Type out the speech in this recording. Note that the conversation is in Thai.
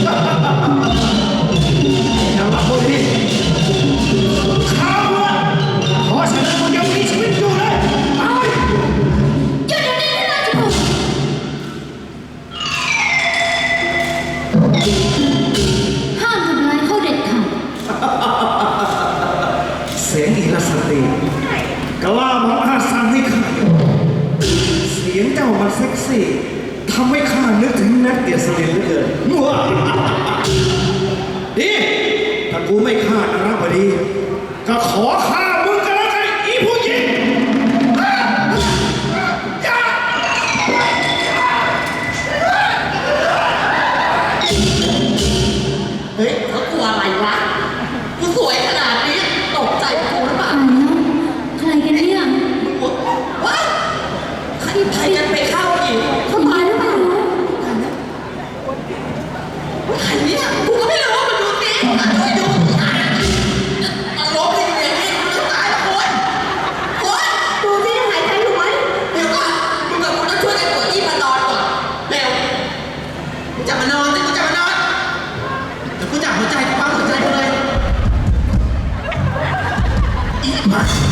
อย่า ห้ามทำร้ายเขาเด็ดขาดเสียงอีลสตรีกล้ามาอาสังให้ข้าเสียงเจ้ามันเซ็กซี่ทำให้ข้านึกถึงนัดเดียสลินเหลือเกินมัวดีถ้ากูไม่ฆ่านะพอดี ก็ขอฆ่า เนี่ยกูก็ไม่รู้ว่ามันดูสิมันอยู่อย่างเงี้มันจะตายปะคนคนดูสิยัหายใจอยู่ไหมเดี๋ยวก่อนมึงกับกูต้องช่วยกันกดที่มันนอนก่อนเร็วมึงจัมันนอนสิมึงจัมันนอนเดี๋ยวจัหัวใจปั๊หัวใจเลยอีหมา